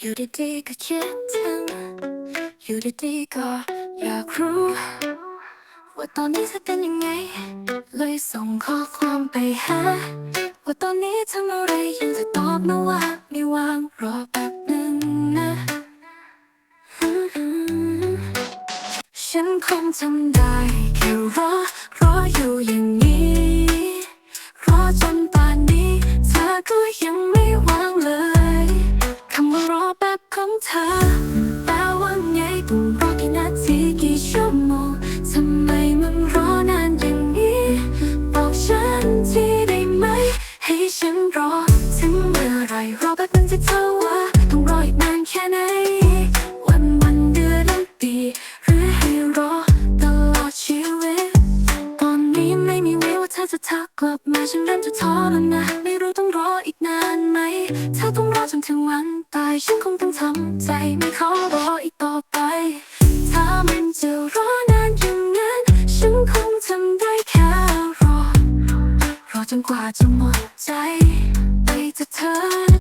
อยู่ดีๆก็คิดถึงอยู่ดีๆก็อยากรู้ ว่าตอนนี้เธอเป็นยังไง เลยส่งข้อความไปหา ว่าตอนนี้ทำอะไรอยู่เธอตอบมาว่าไม่ว่างรอแป๊บหนึ่งนะ ฉันคงทำได้แค่รอรออยู่อย่างนี้ รอจนป่านนี้เธอก็ยัง ฉันรอถึงเมื่อไรรอแป๊บนึงจะเท่าว่าต้องรออีกนานแค่ไหน วันวันเดือนและปี หรือให้รอตลอดชีวิต ตอนนี้ไม่มีวี่ว่าเธอจะทักกลับมาฉันเริ่มจะท้อแล้วนะ ไม่รู้ต้องรออีกนานไหม ถ้าต้องรอจนถึงวันตายฉันคงต้องทำใจไม่ขอรออีก จนกว่าจะหมดใจไปเถอะเธอ